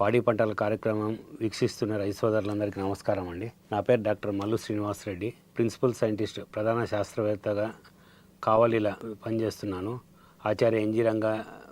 పాడి పంటల కార్యక్రమం వీక్షిస్తున్న రైతు సోదరులందరికీ నమస్కారం అండి. నా పేరు doctor Mallu Srinivas Reddy principal scientist ప్రధాన శాస్త్రవేత్తగా కావలిలా పనిచేస్తున్నాను. ఆచార్య ఎన్జీ రంగ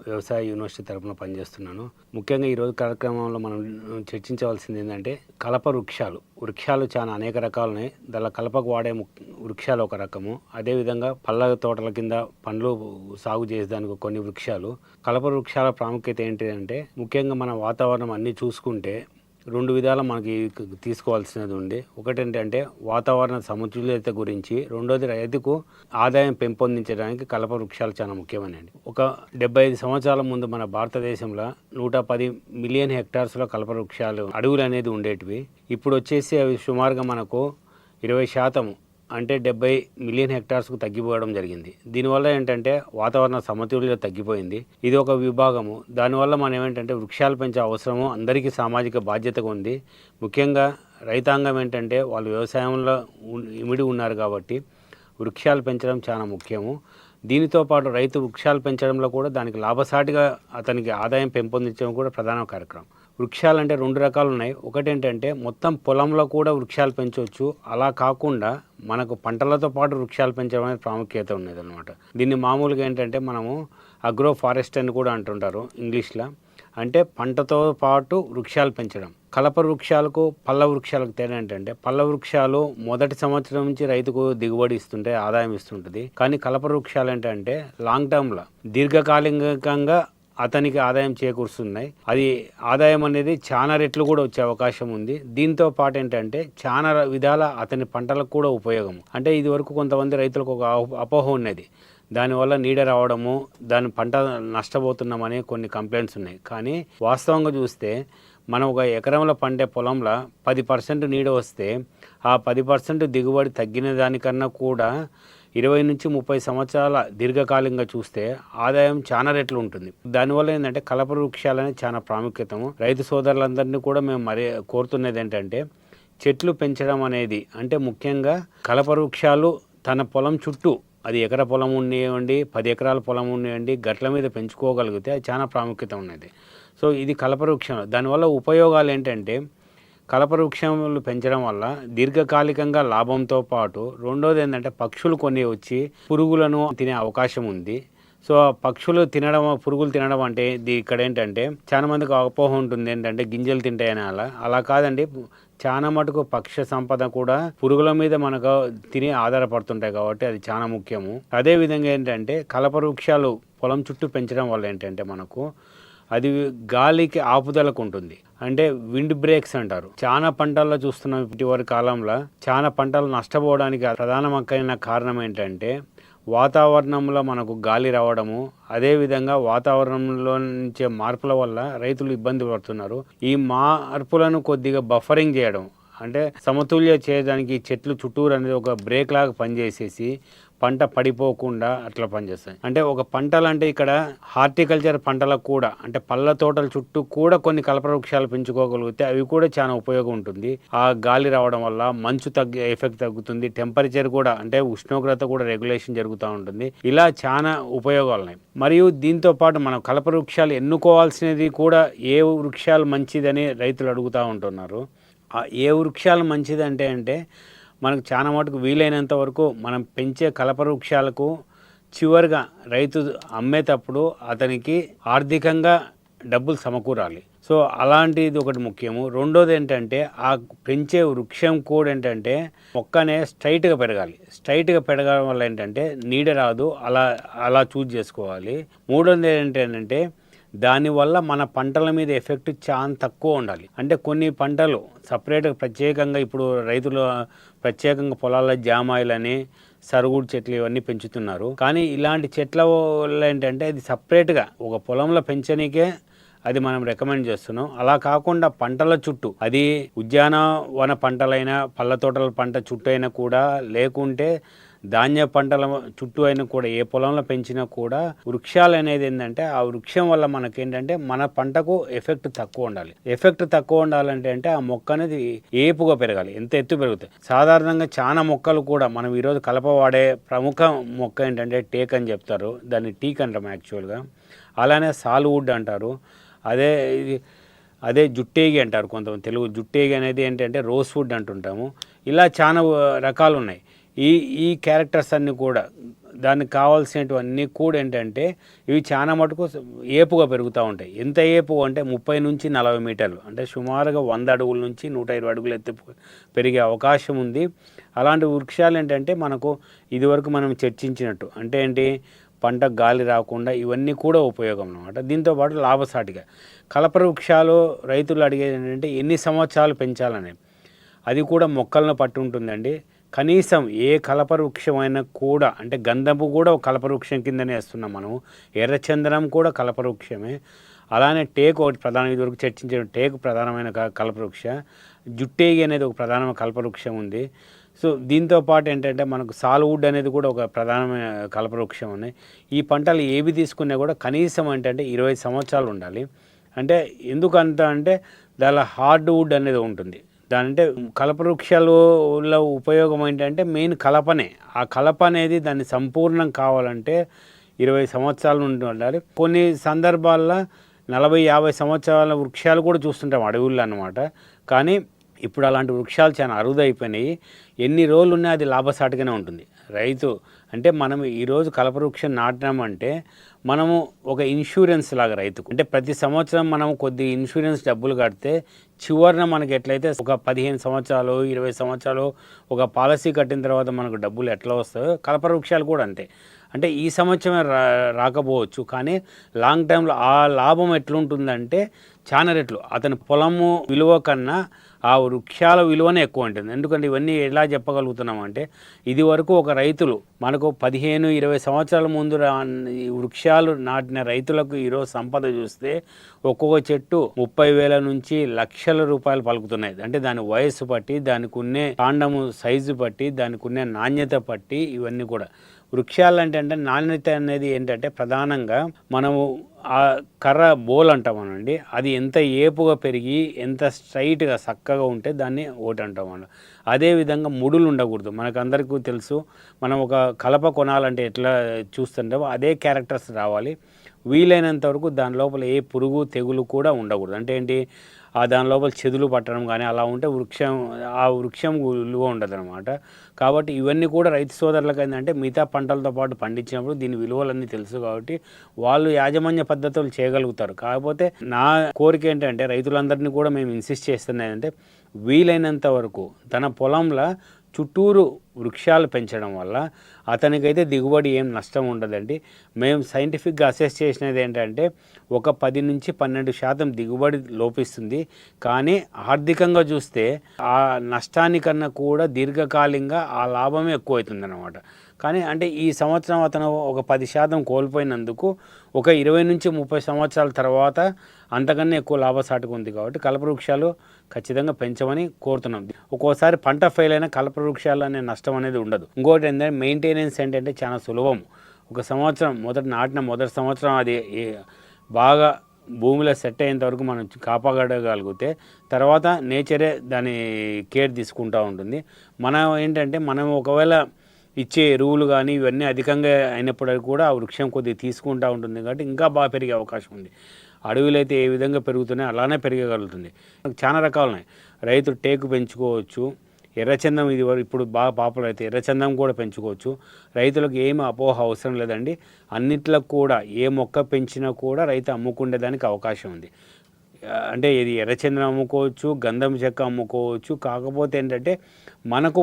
వ్యవసాయ యూనివర్సిటీ తరఫున పనిచేస్తున్నాను. ముఖ్యంగా ఈరోజు కార్యక్రమంలో మనం చర్చించవలసింది ఏంటంటే కలప వృక్షాలు. వృక్షాలు చాలా అనేక రకాలు ఉన్నాయి దానిలో కలపకు వాడే ము- వృక్షాలు ఒక రకము. అదేవిధంగా పళ్ళ తోటల కింద పండ్లు సాగు చేసేదానికి కొన్ని వృక్షాలు. కలప వృక్షాల ప్రాముఖ్యత ఏంటి అంటే ముఖ్యంగా మన వాతావరణం అన్నీ చూసుకుంటే రెండు విధాలు మనకి తీసుకోవాల్సినది ఉంది. ఒకటి ఏంటంటే వాతావరణ సమతుల్యత గురించి రెండోది రైతుకు ఆదాయం పెంపొందించడానికి కలప వృక్షాలు చాలా ముఖ్యమైనవి. ఒక డెబ్బై ఐదు సంవత్సరాల ముందు మన భారతదేశంలో నూట పది మిలియన్ హెక్టార్స్లో కలప వృక్షాలు అడవులు అనేది ఉండేటివి. ఇప్పుడు వచ్చేసి అవి సుమారుగా మనకు ఇరవై శాతం అంటే డెబ్బై మిలియన్ హెక్టార్స్కు తగ్గిపోవడం జరిగింది. దీనివల్ల ఏంటంటే వాతావరణ సమతుల్యత తగ్గిపోయింది. ఇది ఒక విభాగము. దానివల్ల మనం ఏమిటంటే వృక్షాలు పెంచే అవసరము అందరికీ సామాజిక బాధ్యతగా ఉంది. ముఖ్యంగా రైతాంగం ఏంటంటే వాళ్ళు వ్యవసాయంలో ఇమిడి ఉన్నారు కాబట్టి వృక్షాలు పెంచడం చాలా ముఖ్యము. దీనితో పాటు రైతు వృక్షాలు పెంచడంలో కూడా దానికి లాభసాటిగా అతనికి ఆదాయం పెంపొందించడం కూడా ప్రధాన కార్యక్రమం. వృక్షాలు అంటే రెండు రకాలు ఉన్నాయి ఒకటి ఏంటంటే మొత్తం పొలంలో కూడా వృక్షాలు పెంచవచ్చు అలా కాకుండా మనకు పంటలతో పాటు వృక్షాలు పెంచడం అనేది ప్రాముఖ్యత ఉన్నది అనమాట దీన్ని మామూలుగా ఏంటంటే మనము అగ్రో ఫారెస్ట్ అని కూడా అంటుంటారు ఇంగ్లీష్లో. అంటే పంటతో పాటు వృక్షాలు పెంచడం. కలప వృక్షాలకు పళ్ళ వృక్షాలకు తేడా ఏంటంటే పళ్ళ వృక్షాలు మొదటి సంవత్సరం నుంచి రైతుకు దిగుబడి ఇస్తుంటే ఆదాయం ఇస్తుంటుంది. కానీ కలప వృక్షాలు ఏంటంటే లాంగ్ టర్మ్లో దీర్ఘకాలికంగా అతనికి ఆదాయం చేకూరుస్తున్నాయి. అది ఆదాయం అనేది చాలా రెట్లు కూడా వచ్చే అవకాశం ఉంది. దీంతో పాటు ఏంటంటే చాలా విధాల అతని పంటలకు కూడా ఉపయోగం. అంటే ఇది వరకు కొంతమంది రైతులకు ఒక అపోహ ఉన్నది. దానివల్ల నీడ రావడము దాని పంట నష్టపోతున్నామని కొన్ని కంప్లైంట్స్ ఉన్నాయి. కానీ వాస్తవంగా చూస్తే మనం ఒక ఎకరంలో పండే పొలంలో పది పర్సెంట్ నీడ వస్తే ఆ పది పర్సెంట్ దిగుబడి తగ్గిన దానికన్నా కూడా ఇరవై నుంచి ముప్పై సంవత్సరాల దీర్ఘకాలికంగా చూస్తే ఆదాయం చాలా రెట్లు ఉంటుంది. దానివల్ల ఏంటంటే కలప వృక్షాలనే చాలా ప్రాముఖ్యతము. రైతు సోదరులందరినీ కూడా మేము మరే కోరుతున్నది ఏంటంటే చెట్లు పెంచడం అనేది అంటే ముఖ్యంగా కలప వృక్షాలు తన పొలం చుట్టూ అది ఎకర పొలం ఉండేయండి పది ఎకరాల పొలం ఉండేయండి గట్ల మీద పెంచుకోగలిగితే అది చాలా ప్రాముఖ్యత ఉన్నది. సో ఇది కలప వృక్షం. దానివల్ల ఉపయోగాలు ఏంటంటే కలప వృక్షములు పెంచడం వల్ల దీర్ఘకాలికంగా లాభంతో పాటు రెండోది ఏంటంటే పక్షులు కొన్ని వచ్చి పురుగులను తినే అవకాశం ఉంది. సో పక్షులు తినడం పురుగులు తినడం అంటే ఇది ఇక్కడ ఏంటంటే చాలా మందికి అపోహ ఉంటుంది. ఏంటంటే గింజలు తింటాయని అలా. అలా కాదండి. చాలా మటుకు పక్ష సంపద కూడా పురుగుల మీద మనకు తిని ఆధారపడుతుంటాయి కాబట్టి అది చాలా ముఖ్యము. అదే విధంగా ఏంటంటే కలప వృక్షాలు పొలం చుట్టూ పెంచడం వల్ల ఏంటంటే మనకు అది గాలికి ఆపుదలకు ఉంటుంది. అంటే విండ్ బ్రేక్స్ అంటారు. చాలా పంటల్లో చూస్తున్నాం ఇటీవరి కాలంలో. చాలా పంటలు నష్టపోవడానికి ప్రధానమైన కారణం ఏంటంటే వాతావరణంలో మనకు గాలి రావడము అదేవిధంగా వాతావరణంలో నుంచే మార్పుల వల్ల రైతులు ఇబ్బంది పడుతున్నారు. ఈ మార్పులను కొద్దిగా బఫరింగ్ చేయడం అంటే సమతుల్య చేయడానికి చెట్లు చుట్టూరు అనేది ఒక బ్రేక్ లాగా పనిచేసేసి పంట పడిపోకుండా అట్లా పనిచేస్తాయి. అంటే ఒక పంటలు అంటే ఇక్కడ హార్టికల్చర్ పంటలకు కూడా అంటే పళ్ళ తోటల చుట్టూ కూడా కొన్ని కలప వృక్షాలు పెంచుకోగలిగితే అవి కూడా చాలా ఉపయోగం ఉంటుంది. ఆ గాలి రావడం వల్ల మంచు తగ్గే ఎఫెక్ట్ తగ్గుతుంది. టెంపరేచర్ కూడా అంటే ఉష్ణోగ్రత కూడా రెగ్యులేషన్ జరుగుతూ ఉంటుంది. ఇలా చాలా ఉపయోగాలు ఉన్నాయి మరియు దీంతో పాటు మనం కలప వృక్షాలు ఎన్నుకోవాల్సినది కూడా ఏ వృక్షాలు మంచిదని రైతులు అడుగుతూ ఉంటున్నారు. ఏ వృక్షాలు మంచిది అంటే అంటే మనకు చాలా మటుకు వీలైనంత వరకు మనం పెంచే కలప వృక్షాలకు చివరిగా రైతు అమ్మేటప్పుడు అతనికి ఆర్థికంగా డబ్బులు సమకూరాలి. సో అలాంటిది ఒకటి ముఖ్యము. రెండోది ఏంటంటే ఆ పెంచే వృక్షం కూడా ఏంటంటే మొక్కనే స్ట్రైట్గా పెరగాలి. స్ట్రైట్గా పెరగడం వల్ల ఏంటంటే నీడ రాదు. అలా అలా చూజ్ చేసుకోవాలి. మూడోది ఏంటంటే దానివల్ల మన పంటల మీద ఎఫెక్ట్ చాలా తక్కువ ఉండాలి. అంటే కొన్ని పంటలు సపరేట్గా ప్రత్యేకంగా ఇప్పుడు రైతులు ప్రత్యేకంగా పొలాల్లో జామాయిలని సరుగుడు చెట్లు ఇవన్నీ పెంచుతున్నారు. కానీ ఇలాంటి చెట్ల వల్ల ఏంటంటే అది సపరేట్గా ఒక పొలంలో పెంచనీకే అది మనం రికమెండ్ చేస్తున్నాం. అలా కాకుండా పంటల చుట్టూ అది ఉద్యానవన పంటలైనా పళ్ళ తోటల పంట చుట్టూ అయినా కూడా లేకుంటే ధాన్య పంటల చుట్టూ అయినా కూడా ఏ పొలంలో పెంచినా కూడా వృక్షాలు అనేది ఏంటంటే ఆ వృక్షం వల్ల మనకేంటంటే మన పంటకు ఎఫెక్ట్ తక్కువ ఉండాలి. ఎఫెక్ట్ తక్కువ ఉండాలంటే అంటే ఆ మొక్క అనేది ఏపుగా పెరగాలి. ఎంత ఎత్తు పెరుగుతాయి. సాధారణంగా చాలా మొక్కలు కూడా మనం ఈరోజు కలప వాడే ప్రముఖ మొక్క ఏంటంటే టేక్ అని చెప్తారు. దాన్ని టీక్ అంటాం యాక్చువల్గా. అలానే సాల్వుడ్ అంటారు. అదే ఇది అదే జుట్టేగి అంటారు కొంతమంది. తెలుగు జుట్టేగి అనేది ఏంటంటే రోజ్ వుడ్ అంటుంటాము. ఇలా చాలా రకాలు ఉన్నాయి. ఈ ఈ క్యారెక్టర్స్ అన్నీ కూడా దానికి కావాల్సినటువన్నీ కూడా ఏంటంటే ఇవి చాలా మటుకు ఏపుగా పెరుగుతూ ఉంటాయి. ఎంత ఏపు అంటే ముప్పై నుంచి నలభై మీటర్లు. అంటే సుమారుగా వంద అడుగుల నుంచి నూట ఇరవై అడుగులు ఎత్తి పెరిగే అవకాశం ఉంది. అలాంటి వృక్షాలు ఏంటంటే మనకు ఇదివరకు మనం చర్చించినట్టు. అంటే ఏంటి? పంట గాలి రాకుండా ఇవన్నీ కూడా ఉపయోగం అనమాట దీంతోపాటు లాభసాటిగా. కలప వృక్షాలు రైతులు అడిగేది ఏంటంటే ఎన్ని సంవత్సరాలు పెంచాలని. అది కూడా మొక్కలను పట్టు ఉంటుందండి కనీసం ఏ కలపవృక్షమైనా కూడా అంటే గంధపు కూడా ఒక కలపవృక్షం కిందనే వేస్తున్నాం మనం ఎర్రచందనం కూడా కలపవృక్షమే. అలానే టేకు ఒకటి ప్రధాన ఇదివరకు చర్చించిన టేకు ప్రధానమైన క- కల్పవృక్ష. జుట్టేగి అనేది ఒక ప్రధానమైన కల్పవృక్షం ఉంది. సో దీంతో పాటు ఏంటంటే మనకు సాల్వుడ్ అనేది కూడా ఒక ప్రధానమైన కల్పవృక్షం ఉంది. ఈ పంటలు ఏవి తీసుకున్నా కూడా కనీసం ఏంటంటే ఇరవై సంవత్సరాలు ఉండాలి. అంటే ఎందుకంత అంటే దానిలో హార్డ్ వుడ్ అనేది ఉంటుంది. దాని అంటే కలపవృక్షాలలో ఉపయోగం ఏంటంటే మెయిన్ కలపనే. ఆ కలప అనేది దాన్ని సంపూర్ణం కావాలంటే ఇరవై సంవత్సరాలు నుండి ఉండాలి. కొన్ని సందర్భాల్లో నలభై యాభై సంవత్సరాల వృక్షాలు కూడా చూస్తుంటాం అడవుల్లో అనమాట కానీ ఇప్పుడు అలాంటి వృక్షాలు చాలా అరుదైపోయినాయి. ఎన్ని రోజులు ఉన్నా అది లాభసాటిగానే ఉంటుంది. రైతు అంటే మనం ఈరోజు కలపవృక్షం నాటినామంటే మనము ఒక ఇన్సూరెన్స్ లాగా రైతుకు. అంటే ప్రతి సంవత్సరం మనం కొద్ది ఇన్సూరెన్స్ డబ్బులు కడితే చివరిన మనకి ఎట్లయితే ఒక పదిహేను సంవత్సరాలు ఇరవై సంవత్సరాలు ఒక పాలసీ కట్టిన తర్వాత మనకు డబ్బులు ఎట్లా వస్తాయో కలపవృక్షాలు కూడా అంతే. అంటే ఈ సంవత్సరమే రా రాకపోవచ్చు కానీ లాంగ్ టైంలో ఆ లాభం ఎట్లుంటుందంటే చాలా రెట్లు. అతని పొలము విలువ కన్నా ఆ వృక్షాల విలువనే ఎక్కువ ఉంటుంది ఎందుకంటే ఇవన్నీ ఎలా చెప్పగలుగుతున్నాం అంటే ఇది వరకు ఒక రైతులు మనకు పదిహేను ఇరవై సంవత్సరాల ముందు ఈ వృక్షాలు నాటిన రైతులకు ఈరోజు సంపద చూస్తే ఒక్కొక్క చెట్టు ముప్పై వేల నుంచి లక్షల రూపాయలు పలుకుతున్నాయి. అంటే దాని వయస్సు బట్టి దానికి ఉన్నే కాండము సైజు బట్టి దానికి ఉన్నే నాణ్యత బట్టి ఇవన్నీ కూడా. వృక్షాలు అంటే అంటే నాణ్యత అనేది ఏంటంటే ప్రధానంగా మనము ఆ కర్ర బోల్ అంటామనండి అది ఎంత ఏపుగా పెరిగి ఎంత స్ట్రైట్గా చక్కగా ఉంటే దాన్ని ఓటు అంటాం అన్నమాట అదేవిధంగా ముడులు ఉండకూడదు. మనకు అందరికీ తెలుసు మనం ఒక కలప కొనాలంటే ఎట్లా చూస్తుంటామో అదే క్యారెక్టర్స్ రావాలి. వీలైనంత వరకు దాని లోపల ఏ పురుగు తెగులు కూడా ఉండకూడదు. అంటే ఏంటి? దాని లోపల చెదులు పట్టడం కానీ అలా ఉంటే వృక్షం ఆ వృక్షం విలువ ఉండదు అనమాట కాబట్టి ఇవన్నీ కూడా రైతు సోదరులకు ఏంటంటే మిగతా పంటలతో పాటు పండించినప్పుడు దీని విలువలన్నీ తెలుసు కాబట్టి వాళ్ళు యాజమాన్య పద్ధతులు చేయగలుగుతారు. కాకపోతే నా కోరిక ఏంటంటే రైతులందరినీ కూడా మేము ఇన్సిస్ట్ చేస్తున్నది అంటే వీలైనంత వరకు తన పొలంలో చుట్టూరు వృక్షాలు పెంచడం వల్ల అతనికైతే దిగుబడి ఏం నష్టం ఉండదండి. మేము సైంటిఫిక్గా అసెస్ చేసినది ఏంటంటే ఒక పది నుంచి పన్నెండు శాతం దిగుబడి లోపిస్తుంది. కానీ ఆర్థికంగా చూస్తే ఆ నష్టానికన్నా కూడా దీర్ఘకాలికంగా ఆ లాభమే ఎక్కువ అవుతుంది అన్నమాట కానీ అంటే ఈ సంవత్సరం అతను ఒక పది శాతం కోల్పోయినందుకు ఒక ఇరవై నుంచి ముప్పై సంవత్సరాల తర్వాత అంతకన్నా ఎక్కువ లాభసాటుగా ఉంది కాబట్టి కల్పవృక్షాలు ఖచ్చితంగా పెంచమని కోరుతున్నాం. ఒక్కోసారి పంట ఫెయిల్ అయిన కలప వృక్షాలు అనే నష్టం అనేది ఉండదు. ఇంకోటి ఏంటంటే మెయింటెనెన్స్ ఏంటంటే చాలా సులభం. ఒక సంవత్సరం మొదటి నాటిన మొదటి సంవత్సరం అది బాగా భూమిలో సెట్ అయ్యేంత వరకు మనం కాపాడగలిగితే తర్వాత నేచరే దాని కేర్ తీసుకుంటూ ఉంటుంది. మనం ఏంటంటే మనం ఒకవేళ ఇచ్చే ఎరువులు కానీ ఇవన్నీ అధికంగా అయినప్పటికీ కూడా ఆ వృక్షం కొద్దిగా తీసుకుంటూ ఉంటుంది కాబట్టి ఇంకా బాగా పెరిగే అవకాశం ఉంది. అడవులు అయితే ఏ విధంగా పెరుగుతున్నాయో అలానే పెరగగలుగుతుంది. చాలా రకాలు ఉన్నాయి రైతు టేకు పెంచుకోవచ్చు. ఎర్రచందం ఇది వరకు ఇప్పుడు బాగా పాపులర్ అయితే ఎర్రచందం కూడా పెంచుకోవచ్చు. రైతులకు ఏమి అపోహ అవసరం లేదండి. అన్నిట్లో కూడా ఏ మొక్క పెంచినా కూడా రైతు అమ్ముకునేదానికి అవకాశం ఉంది. అంటే ఇది ఎర్రచందనం అమ్ముకోవచ్చు గంధం చెక్క అమ్ముకోవచ్చు. కాకపోతే ఏంటంటే మనకు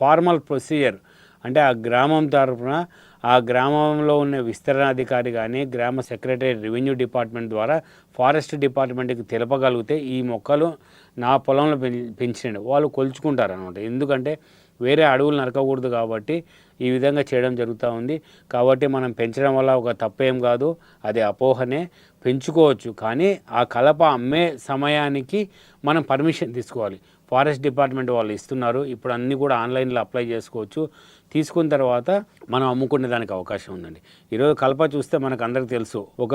ఫార్మల్ ప్రొసీజర్ అంటే ఆ గ్రామం తరఫున ఆ గ్రామంలో ఉన్న విస్తరణాధికారి కానీ గ్రామ సెక్రటరీ రెవెన్యూ డిపార్ట్మెంట్ ద్వారా ఫారెస్ట్ డిపార్ట్మెంట్కి తెలపగలిగితే ఈ మొక్కలు నా పొలంలో పెంచినండి వాళ్ళు కొలుచుకుంటారు అనమాట ఎందుకంటే వేరే అడవులు నరకకూడదు కాబట్టి ఈ విధంగా చేయడం జరుగుతూ ఉంది. కాబట్టి మనం పెంచడం వల్ల ఒక తప్పేం కాదు. అది అపోహనే. పెంచుకోవచ్చు. కానీ ఆ కలప అమ్మే సమయానికి మనం పర్మిషన్ తీసుకోవాలి. ఫారెస్ట్ డిపార్ట్మెంట్ వాళ్ళు ఇస్తున్నారు. ఇప్పుడు అన్నీ కూడా ఆన్లైన్లో అప్లై చేసుకోవచ్చు. తీసుకున్న తర్వాత మనం అమ్ముకునే దానికి అవకాశం ఉందండి. ఈరోజు కలప చూస్తే మనకు అందరికీ తెలుసు ఒక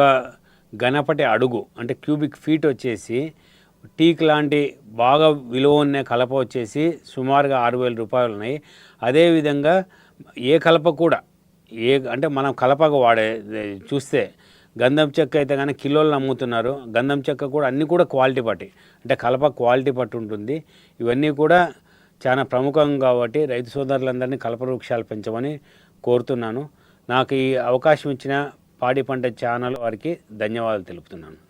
గణపటి అడుగు అంటే క్యూబిక్ ఫీట్ వచ్చేసి టీక్ లాంటి బాగా విలువ ఉన్న కలప వచ్చేసి సుమారుగా ఆరు వేల రూపాయలు ఉన్నాయి. అదేవిధంగా ఏ కలప కూడా ఏ అంటే మనం కలపగా వాడే చూస్తే గంధం చెక్క అయితే కానీ కిలోలు అమ్ముతున్నారు గంధం చెక్క కూడా అన్నీ కూడా క్వాలిటీ పట్టి అంటే కలప క్వాలిటీ పట్టు ఉంటుంది. ఇవన్నీ కూడా చాలా ప్రముఖం కాబట్టి రైతు సోదరులందరినీ కలప వృక్షాలు పెంచమని కోరుతున్నాను. నాకు ఈ అవకాశం ఇచ్చిన పాడి పంట ఛానల్ వారికి ధన్యవాదాలు తెలుపుతున్నాను.